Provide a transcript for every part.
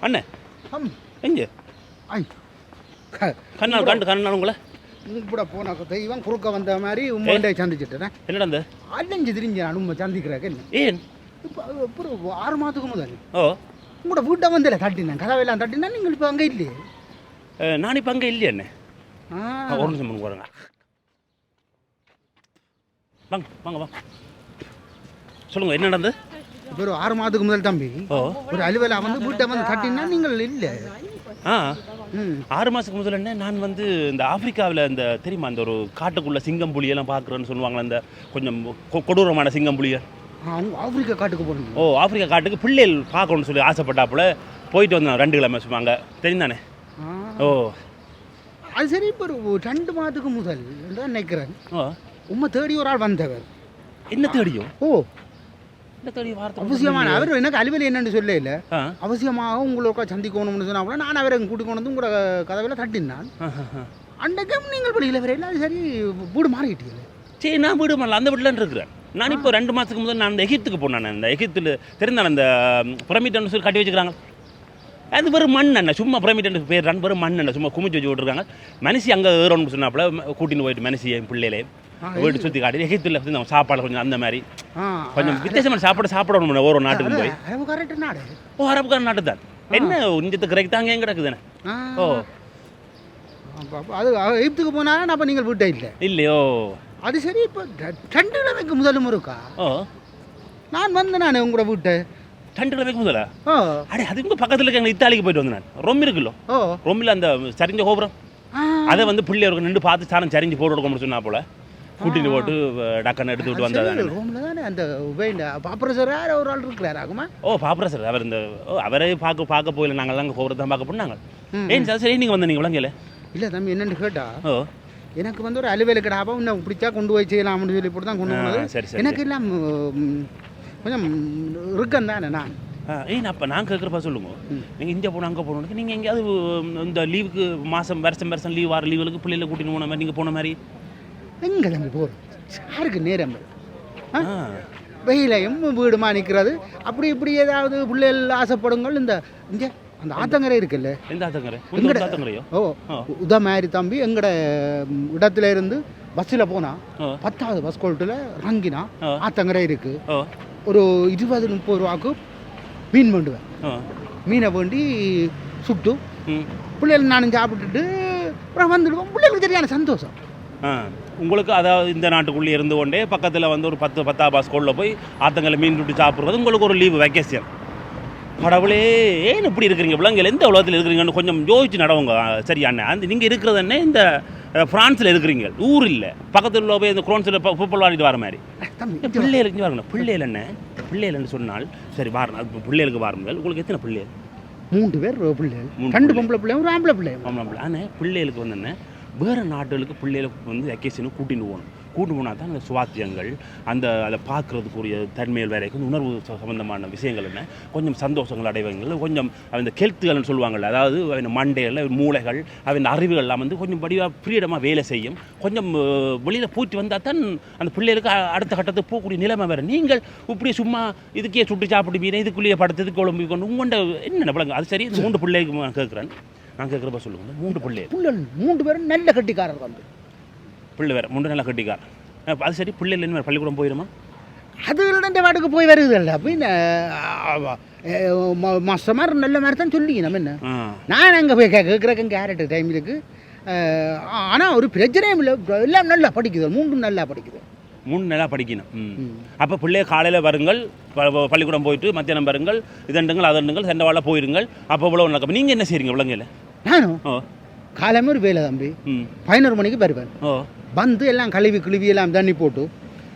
அண்ணே எங்க? ஐ கண்ணால் கண்டு கண்ணால் உங்களை? கூட போன தெய்வம் குறுக்க வந்த மாதிரி உண்மை சந்திச்சுட்டேன். என்னடா அந்த அலைஞ்சு திரிஞ்சு நான் உண்மை சந்திக்கிறேன் என்ன? ஏன்? இப்போ அப்புறம் ஆறு மாதத்துக்கு முதல் ஓ. உங்களோட வீட்டை வந்தில்ல தட்டினேன் கதவையெல்லாம் தட்டினா நீங்கள் இப்போ அங்கே இல்லையே? நான் இப்போ அங்கே இல்லையா ஆ. ஒரு நிமிஷம் பண்ணுங்க பாருங்க வாங்க வாங்க வாங்க. சொல்லுங்க என்ன நடந்தது இப்போ ஒரு ஆறு மாதத்துக்கு முதல் தம்பி. ஒரு அலுவலா வந்து வீட்டை வந்து தட்டினா நீங்கள் இல்லை. ஆ. ஆறு மாதத்துக்கு முதல்ல என்ன நான் வந்து இந்த ஆப்பிரிக்காவில் இந்த தெரியுமா அந்த ஒரு காட்டுக்குள்ள சிங்கம் புலியெல்லாம் பார்க்குறேன்னு சொல்லுவாங்களே அந்த கொஞ்சம் கொடூரமான சிங்கம் புலியை ஆப்பிரிக்கா காட்டுக்கு போனீங்க ஓ ஆப்பிரிக்கா காட்டுக்கு பிள்ளைகள் பார்க்கணும்னு சொல்லி ஆசைப்பட்டாப்புல. போயிட்டு வந்தேன் ரெண்டு கிழமை சும்மாங்க தெரிந்தானே ஓ. அது சரி இப்போ ஒரு ரெண்டு மாதத்துக்கு முதல் நினைக்கிறேன். ஓ. உண்மை தேடி ஒரு ஆள் வந்தவர். என்ன தேடியும்? ஓ. அவசியமான. அவர் எனக்கு அலுவலி என்னன்னு சொல்ல இல்லை. அவசியமாக உங்களோட சந்திக்கணும்னு சொன்னா நான் அவரை கூட்டி கொண்டு வந்து உங்களோட கதவில் தட்டினான். அன்றைக்கும் நீங்கள் படிக்கல வரையில் அது சரி வீடு மாறிக்கிட்டீங்க சரி நான் வீடு பண்ணல அந்த வீட்டில் இருக்கிறேன். நான் இப்போ ரெண்டு மாதத்துக்கு முதல் நான் அந்த எகிப்துக்கு போனேன். அந்த எகிப்தில் தெரிந்தான அந்த பிரமிட்டன் சொல்லி கட்டி வச்சுக்கிறாங்க? அது வெறும் மண் என்ன சும்மா பிரமிட்டன் பேர். ரன் வெறும் மண் என்ன சும்மா குமிச்சு வச்சு விட்ருக்காங்க மனுஷி அங்கே ஏறணும்னு சொன்னாப்புல. கூட்டின்னு போயிட்டு மனுஷி என் பிள்ளையிலே. வீட்டு சுற்றி காட்டி எகிப்தில் வந்து சாப்பாடு கொஞ்சம் அந்த மாதிரி. கொஞ்சம் வித்தியாசமான சாப்பாடு சாப்பிடணும் ஒரு நாட்டுக்கு போய். அது ஓ அரபுக்கார நாட்டு தான். என்ன இஞ்சத்து கிரேக் தாங்க எங்க கிடக்குதுண்ணே ஓ. அது எய்த்துக்கு போனால் அப்போ நீங்கள் வீட்டை இல்லை. இல்லையோ. அது சரி இப்போ ரெண்டு கிழமைக்கு முதலும் இருக்கா ஓ. நான் வந்தேன் நான் உங்களோட வீட்டை. ரெண்டு கிழமைக்கு முதல்ல ஓ. அடே அதுக்கு பக்கத்தில் இருக்க இத்தாலிக்கு போயிட்டு வந்தேன் நான். ரொம்ப இருக்குல்லோ? ரொம்பில் அந்த சரிஞ்ச கோபுரம். அதை வந்து பிள்ளையருக்கு நின்று பார்த்து சாரம் சரிஞ்சு போட்டு கொடுக்கணும்னு சொன்னா போல. கூட்டிட்டு போட்டு டக்குன்னு எடுத்து விட்டு ரூமில் தானே அந்த வெயின் பாப்பரசர் யார் ஒரு ஆள் இருக்கிறார் ஆகுமா? ஓ பாப்பரா சார் அவர் இந்த ஓ அவரே பார்க்க பார்க்க போயில நாங்கள் அங்கே கோபுரத்தை தான் பார்க்க போனாங்க. ஏன் சார் சரி நீங்கள் வந்து நீங்கள் விளங்கல? இல்லை தம்பி என்னென்னு கேட்டா ஓ. எனக்கு வந்து ஒரு அலுவலுக்கு டாபா இன்னும் பிடிச்சா கொண்டு போய் செய்யலாம்னு சொல்லி போட்டு தான் கொண்டு போனது. சரி சரி எனக்கு எல்லாம் கொஞ்சம் இருக்கன் தானே நான். ஏன் அப்போ நான் கேட்குறப்ப சொல்லுங்க. நீங்கள் இங்கே போகணும் அங்கே போகணும் நீங்கள் எங்கேயாவது இந்த லீவுக்கு மாதம் வருஷம் வருஷம் லீவ் வார லீவுகளுக்கு பிள்ளைகளை கூட்டின்னு போன மாதிரி நீங்கள் போன மாதிரி? எங்கே தம்பி போகிறோம் யாருக்கு நேரம் ஆ? வெயிலையும் வீடுமா நிற்கிறது அப்படி இப்படி ஏதாவது பிள்ளைகள் ஆசைப்படுங்கள். இந்த இங்கே அந்த ஆத்தங்கரை இருக்குல்ல? எந்த ஆத்தங்கரை? எங்கட- ஓ. உத மாதிரி தம்பி எங்கட இடத்துல இருந்து பஸ்ஸில் போனா பத்தாவது பஸ் கோல்ட்டில் இறங்கினா. ஆத்தங்கரை இருக்கு. ஒரு இருபது முப்பது ரூபாக்கு மீன் வேண்டுவேன். மீனை வேண்டி சுட்டு பிள்ளைகள் நானும் சாப்பிட்டுட்டு அப்புறம் வந்துடுவோம். பிள்ளைகளுக்கு சரியான சந்தோஷம். உங்களுக்கு அதாவது இந்த நாட்டுக்குள்ளே இருந்து கொண்டே பக்கத்தில் வந்து ஒரு பத்து பத்தா பாஸ் கோளில் போய் ஆத்தங்கரை மீன் விட்டு சாப்பிட்றது உங்களுக்கு ஒரு லீவு வெக்கேஷன் கடவுளே ஏன் இப்படி இருக்கிறீங்க? விலங்கில் எந்த உலகத்தில் இருக்கிறீங்கன்னு கொஞ்சம் யோசிச்சு நடவுங்க. ஆ, சரி அண்ணன் அந்த நீங்கள் இருக்கிறது என்ன? இந்த ஃப்ரான்ஸில் இருக்கிறீங்க. ஊர் இல்லை. பக்கத்தில் உள்ள போய் இந்த குரோன்ஸில் ஃபுட்பால் விளாடிட்டு வர மாதிரி. பிள்ளைகளுக்கு இங்க பாருங்க. பிள்ளைகள் என்ன? பிள்ளைகள்னு சொன்னால் சரி அது பிள்ளைகளுக்கு வாருங்கள் உங்களுக்கு எத்தனை பிள்ளைகள்? மூன்று பேர் பிள்ளைகள். ரெண்டு பிள்ளை. பொம்பளை பிள்ளையும் ஒரு ஆம்பளை பிள்ளையும். ஆமாம் ஆனால் பிள்ளைகளுக்கு வந்து என்ன? வேறு நாடுகளுக்கு பிள்ளைகளை வந்து வெக்கேஷனுக்கு கூட்டின்னு போகணும். கூட்டு போனால் தான் அந்த சுவாத்தியங்கள் அந்த அதை பார்க்குறதுக்குரிய தன்மையில் வேற உணர்வு சம்மந்தமான சம்பந்தமான விஷயங்கள் என்ன? கொஞ்சம் சந்தோஷங்கள் அடைவங்கள் கொஞ்சம் அந்த கெல்த்துகள்னு சொல்லுவாங்கள்ல அதாவது அவன் மண்டைகள் மூளைகள் அவன் அறிவுகள்லாம் வந்து கொஞ்சம் வடிவாக ஃப்ரீடமாக வேலை செய்யும். கொஞ்சம் வெளியில் போயிட்டு வந்தால் தான் அந்த பிள்ளைகளுக்கு அடுத்த கட்டத்துக்கு போகக்கூடிய நிலைமை வேறு. நீங்கள் இப்படி சும்மா இதுக்கே சுட்டு சாப்பிட்டு மீன் இதுக்குள்ளேயே படுத்து இதுக்கு குழம்பு கொண்டு உங்கள்கிட்ட என்ன விளங்க அது சரி இந்த மூன்று பிள்ளைக்கு நான் கேட்குறேன். நான் கேட்குறப்ப சொல்லுங்க. மூன்று பிள்ளை பிள்ளைகள் மூன்று பேரும் நல்ல கட்டிக்காரர் வந்து. பிள்ளை வேறு மூன்று நல்லா கட்டிக்கார். அது சரி பிள்ளைகள் என்ன பள்ளிக்கூடம் போயிடுமா அது ரெண்டு வாட்டுக்கு போய் வருதுல்ல அப்படின்னு மாதமாக நல்ல மாதிரி தான் சொல்லி நம்ம என்ன நான் அங்கே போய் கேட்குறேன் கேரட் டைம் இருக்கு? ஆனால் ஒரு பிரச்சனையும் இல்லை எல்லாம் நல்லா படிக்குது மூன்றும் நல்லா படிக்குது. மூணு நல்லா படிக்கணும். அப்போ பிள்ளைய காலையில் வருங்கள் பள்ளிக்கூடம் போயிட்டு மத்தியானம் வருங்கள் இதண்டுங்கள் அதண்டுங்கள் செண்டவாழ போயிருங்கள் அப்போ இவ்வளோ நடக்கும் நீங்கள் என்ன செய்றீங்க விலங்கையில் நானும் காலமே ஒரு வேலை தம்பி. பதினோரு மணிக்கு வருவேன். வந்து எல்லாம் கழுவி கிழுவி எல்லாம் தண்ணி போட்டு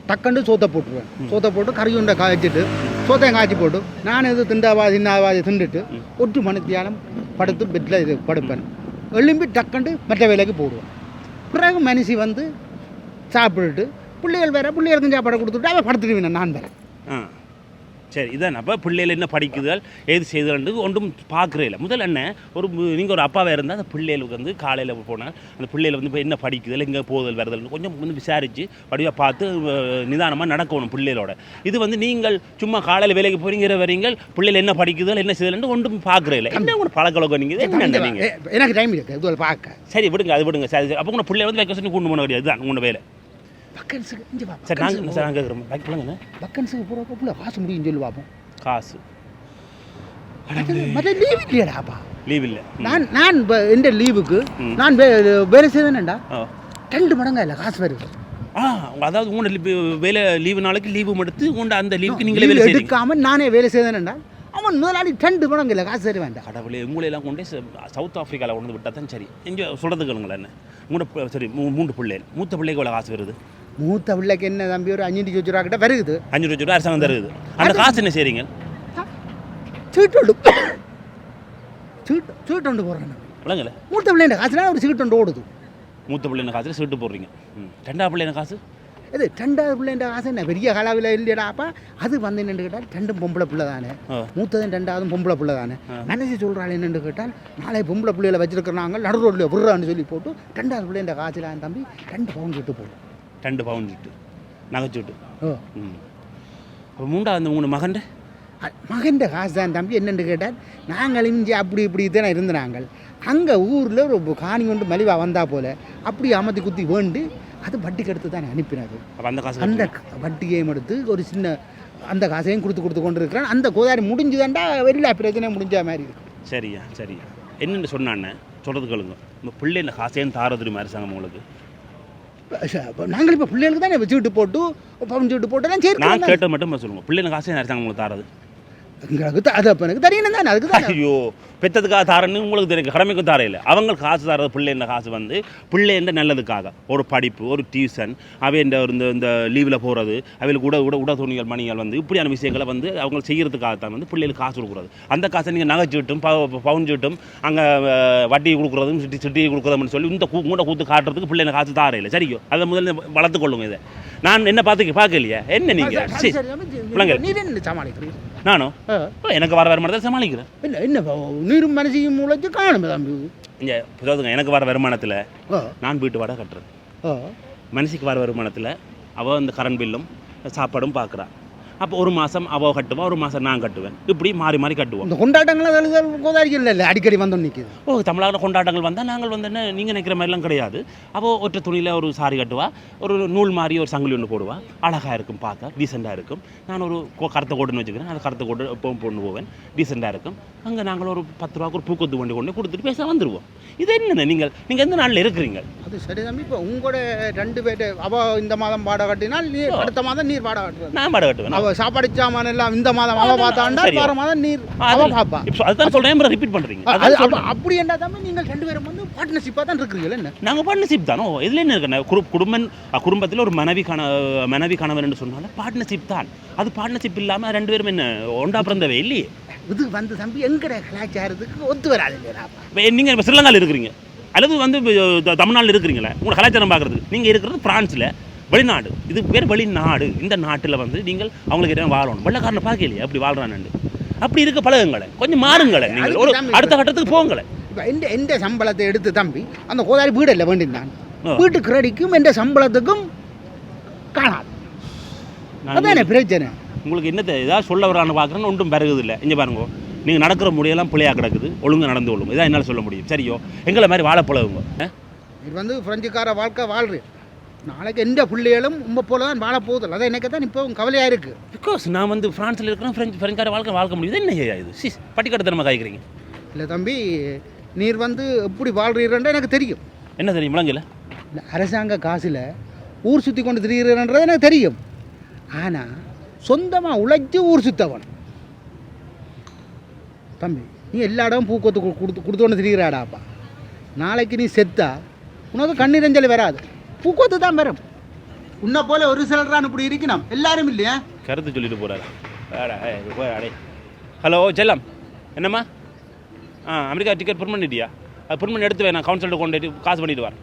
டக்குண்டு சோத்தை போட்டுருவேன். சோத்தை போட்டு கறி உண்டை காய்ச்சிட்டு சோத்தையும் காய்ச்சி போட்டு நான் இது திண்டாவா தின்னாவாதி திண்டுட்டு ஒட்டு மணித்தியாலம் படுத்து பெட்டில் இது படுப்பேன். எழும்பி டக்குண்டு மற்ற வேலைக்கு போடுவேன். பிறகு மனுஷி வந்து சாப்பிட்டுட்டு பிள்ளைகள் வேற பிள்ளைகளுக்கும் சாப்பாடு கொடுத்துட்டு அவன் படுத்துடுவேன் நான் வேற. சரி இதான் அப்போ பிள்ளைகள் என்ன படிக்குதல் ஏது செய்தல்ன்றது ஒன்றும் பார்க்குறே இல்லை. முதல்ல என்ன ஒரு நீங்கள் ஒரு அப்பாவாக இருந்தால் அந்த பிள்ளைகளுக்கு வந்து காலையில் போனால் அந்த பிள்ளைகள் வந்து இப்போ என்ன படிக்குதல் எங்கே போதல் வருதல்னு கொஞ்சம் வந்து விசாரித்து படிவாக பார்த்து நிதானமாக நடக்கணும் பிள்ளைகளோட. இது வந்து நீங்கள் சும்மா காலையில் வேலைக்கு போகிறீங்கிற வரீங்க பிள்ளைகள் என்ன படிக்குதல் என்ன செய்தல்னு ஒன்றும் பார்க்குறே இல்லை. என்ன ஒரு பழக்கவழக்கம் நீங்கள் என்ன நீங்கள் எனக்கு டைம் இருக்கு இது பார்க்க. சரி விடுங்க அது விடுங்க சரி அப்போ உங்களை பிள்ளை வந்து வெக்கேஷன் கொண்டு போன கிடையாது இதுதான் உங்களோட வேலை. பக்கன்ஸுக்கு இங்கே வா சரி நாங்கள் சார் நாங்கள் கேட்குறோம் பேக் பண்ணுங்க பக்கன்ஸுக்கு போகிறப்ப பிள்ளை காசு முடியும்னு சொல்லி பார்ப்போம் காசு. மற்ற லீவு இல்லையாடாப்பா லீவ் இல்லை. நான் நான் இந்த லீவுக்கு. நான் வே வேலை செய்வேன்டா ஆ. ரெண்டு மடங்கா இல்லை காசு வருது ஆ அதாவது உங்களோட வேலை லீவு நாளைக்கு லீவு எடுத்து உங்களோட அந்த லீவுக்கு நீங்களே வேலை செய்றீங்க. எடுக்காம நானே வேலை செய்வேன்டா அவன் முதலாளி ரெண்டு இல்லை காசு தர வேண்டாம். கடவுளே உங்களை எல்லாம் கொண்டு சவுத் ஆஃப்ரிக்காவில் கொண்டு விட்டால் தான் சரி. இங்கே சொல்கிறது கேளுங்களேன் என்ன? உங்களோட சரி மூன்று பிள்ளைகள். மூத்த பிள்ளைக்கு எவ்வளோ காசு வருது? மூத்த பிள்ளைக்கு என்ன தம்பி ஒரு அஞ்சு சொச்சு ரூபா கிட்ட வருகுது. அஞ்சு லட்சம் ரூபா அரசாங்கம் தருது அந்த காசு என்ன செய்றீங்க? சீட்டு சீட்டு சீட்டு ஒன்று போடுறேன் விளங்கல. மூத்த பிள்ளைங்க காசுனா ஒரு சீட்டு ஒன்று ஓடுது. மூத்த பிள்ளைன காசுல சீட்டு போடுறீங்க? ம். ரெண்டாவது பிள்ளைன காசு? இது ரெண்டாவது பிள்ளைன்ற காசு என்ன? பெரிய கலாவில் இல்லையடாப்பா அது வந்து என்னென்னு கேட்டால் ரெண்டும் பொம்பளை பிள்ளை தானே. மூத்ததும் ரெண்டாவதும் பொம்பளை பிள்ளை தானே. மனசு சொல்கிறாள் என்னென்னு கேட்டால் நாளை பொம்பளை பிள்ளைகளை வச்சிருக்கிறாங்க நடு ரோட்டில் விடுறான்னு சொல்லி போட்டு ரெண்டாவது பிள்ளைன்ற காசுல என் தம்பி ரெண்டு பவுன் கிட்டு போடும் ரெண்டு பவுன் சீட்டு நகைச்சீட்டு ஓ. அப்போ மூன்றாவது உங்களோட மகன் மகன்ற காசு தான் தம்பி. என்னென்னு கேட்டால் நாங்கள் இஞ்சி அப்படி இப்படி தானே இருந்த நாங்கள். அங்கே ஊரில் ஒரு காணி கொண்டு மலிவா வந்தா போல. அப்படி அமர்த்தி குத்தி வேண்டு. அது வட்டிக்கு எடுத்து தானே அனுப்பினது அப்போ அந்த காசு அந்த வட்டியையும் எடுத்து ஒரு சின்ன அந்த காசையும் கொடுத்து கொடுத்து கொண்டு இருக்கிறான் அந்த கோதாரி முடிஞ்சுதாண்டா வெளியில பிரச்சனை முடிஞ்ச மாதிரி இருக்கு. சரியா சரியா. என்னென்னு சொன்னானே சொல்கிறது கேளுங்க. இந்த பிள்ளைல காசையும் தாரது மாதிரி அரசாங்கம் உங்களுக்கு? நாங்கள் இப்போ பிள்ளைகளுக்கு தானே வச்சுக்கிட்டு போட்டு பவுன் சீட்டு போட்டு தான் நான் சரி கேட்டது மட்டும் சொல்லுங்க. பிள்ளைங்க காசையும் அரசாங்கம் உங்களுக்கு தாரது. எங்களுக்கு த- அது அப்போ எனக்கு தெரியணும் தானே அதுக்கு தானே. ஐயோ பெத்ததுக்காக தாரன்னு உங்களுக்கு தெரியும். கடமைக்கும் தாரையில் அவங்க காசு தரது பிள்ளைன்ற காசு வந்து பிள்ளைன்ற நல்லதுக்காக? ஒரு படிப்பு ஒரு டியூஷன் அவை இந்த இந்த இந்த லீவில் போகிறது அவைகளுக்கு உட உட உட துணிகள் மணிகள் வந்து இப்படியான விஷயங்களை வந்து அவங்க செய்கிறதுக்காக தான் வந்து பிள்ளைகளுக்கு காசு கொடுக்குறது. அந்த காசை நீங்கள் நகைச்சீட்டும் ப பவுன் சீட்டும் அங்கே வட்டி கொடுக்குறதும் சிட்டி சிட்டி கொடுக்குறதுன்னு சொல்லி இந்த கூ மூட்டை கூத்து காட்டுறதுக்கு பிள்ளைங்க காசு தாரையில் சரியோ? அதை முதல்ல வளர்த்து கொள்ளுங்க இதை. நான் என்ன பார்த்து பார்க்கலையா? என்ன நீங்கள் அது நானும் எனக்கு வர வருமானத்தை சமாளிக்கிறேன் என்ன என்ன நீரும் மனசையும் முளைச்சு காணுமே தம்பி. இங்கே அதாவதுங்க எனக்கு வர வருமானத்தில் நான் வீட்டு வாடகை கட்டுறேன். மனசுக்கு வர வருமானத்தில் அவள் இந்த கரண்ட் பில்லும் சாப்பாடும் பார்க்குறா அப்போ ஒரு மாதம் அவள் கட்டுவா ஒரு மாதம் நான் கட்டுவேன். இப்படி மாறி மாறி கட்டுவோம். இந்த கொண்டாட்டங்களாம் தழுதல் கோதாரிகள் இல்லை? அடிக்கடி வந்தோம் நிற்கிது ஓ தமிழக கொண்டாட்டங்கள் வந்தால் நாங்கள் வந்து என்ன நீங்கள் நினைக்கிற மாதிரிலாம் கிடையாது. அவள் ஒற்றை துணியில் ஒரு சாரி கட்டுவா ஒரு நூல் மாதிரி ஒரு சங்கிலி ஒன்று போடுவா. அழகாக இருக்கும் பார்க்க டீசெண்டாக இருக்கும். நான் ஒரு கருத்த கோட்டுன்னு வச்சுக்கிறேன் அந்த கருத்த கோட்டு எப்பவும் கொண்டு போவேன் டீசெண்டாக இருக்கும். அங்கே நாங்கள் ஒரு பத்து ரூபாய்க்கு ஒரு பூக்கொத்து வண்டி கொண்டு கொடுத்துட்டு பேச வந்துடுவோம் இது என்னென்ன நீங்கள் நீங்கள் எந்த நாளில் இருக்கிறீங்க? அது சரி தம்பி இப்போ உங்களோட ரெண்டு பேர்ட்ட அவ இந்த மாதம் வாடகை கட்டினால் நீர் அடுத்த மாதம் நீர் வாடகை கட்டுறது. நான் பாட கட்டுவேன்? அவ சாப்பாடு சாமான் எல்லாம் இந்த மாதம் அவ பார்த்தாண்டா. வார மாதம் நீர் அவ பாப்பா இப்போ அதுதான் சொல்கிறேன் ரிப்பீட் பண்ணுறீங்க அது அப்படி என்ன தம்பி நீங்கள் ரெண்டு பேரும் வந்து பார்ட்னர்ஷிப்பாக தான் இருக்கிறீர்கள் என்ன? நாங்கள் பார்ட்னர்ஷிப் தானோ? இதில் என்ன இருக்கு? குரு குடும்பம் குடும்பத்தில் ஒரு மனைவி கண மனைவி கணவன் சொன்னாலும் பார்ட்னர்ஷிப் தான். அது பார்ட்னர்ஷிப் இல்லாமல் ரெண்டு பேரும் என்ன ஒண்டா பிறந்தவே இல்லையே? இது வந்து தம்பி எங்கட கலாச்சாரத்துக்கு ஒத்து வராது நீங்கள் இப்போ ஸ்ரீலங்காவில் இருக்கிறீங்க. அல்லது வந்து தமிழ்நாட்டில் இருக்கிறீங்களே உங்களை கலாச்சாரம் பார்க்குறதுக்கு நீங்கள் இருக்கிறது ஃப்ரான்ஸில் வெளிநாடு. இது பேர் வெளிநாடு. இந்த நாட்டில் வந்து நீங்கள் அவங்களுக்கு என்ன வாழணும். வெள்ளக்காரனை பார்க்கலையே அப்படி வாழ்றான்னு அப்படி இருக்க பழகுங்களேன். கொஞ்சம் மாறுங்களேன் நீங்கள். ஒரு அடுத்த கட்டத்துக்கு போங்களேன். இப்போ எந்த எந்த சம்பளத்தை எடுத்து தம்பி அந்த கோதாரி வீடு இல்லை வேண்டியிருந்தான். வீட்டு கிரெடிக்கும் எந்த சம்பளத்துக்கும் காணாது. அதானே பிரச்சனை? உங்களுக்கு என்னத்தை ஏதாவது சொல்ல வரான்னு பார்க்குறேன்னு ஒன்றும் பிறகுது இல்லை இங்கே பாருங்க. நீங்கள் நடக்கிற முடியெல்லாம் பிள்ளையாக கிடக்குது. ஒழுங்கா நடந்து கொள்ளுங்க இதான் என்னால் சொல்ல முடியும். சரியோ? எங்களை மாதிரி வாழ பழகுங்க? இது வந்து பிரெஞ்சுக்கார வாழ்க்கை வாழ்றேன் நாளைக்கு எந்த பிள்ளைகளும் உங்க போல தான் வாழ போகுதில்ல அதான் எனக்கு தான் இப்போ கவலையாக இருக்குது பிகாஸ் நான் வந்து ஃப்ரான்ஸில் இருக்கிறேன். ஃப்ரெஞ்ச் ஃப்ரெஞ்சார வாழ்க்கை வாழ்க்க முடியுது. என்ன இது? சிஸ் பட்டிக்கடத்தனமாக காய்க்கிறீங்க. இல்லை தம்பி நீர் வந்து எப்படி வாழ்றீரன்றா எனக்கு தெரியும். என்ன தெரியும்? முழங்கல இந்த அரசாங்க காசில் ஊர் சுற்றி கொண்டு திரிகிறன்றது எனக்கு தெரியும். ஆனால் சொந்தமாக உழைச்சி ஊர் சுத்தவன். தம்பி நீ எல்லா இடமும் பூக்கொத்து கொடுத்து கொடுத்தோன்னு திரிகிறாடாப்பா நாளைக்கு நீ செத்தா உனக்கு கண்ணீரஞ்சல் வராது. பூக்கொத்து தான் வரும். உன்னை போல ஒரு சிலர் இப்படி இருக்கணும். எல்லாரும் இல்லையா? கருத்து சொல்லிட்டு போகிறாரு ஹலோ செல்லம். என்னம்மா? ஆ அமெரிக்கா டிக்கெட் புன் இடியா அது புன் எடுத்து நான் கவுன்சில்கிட்ட கொண்டு காசு பண்ணிட்டு வரேன்.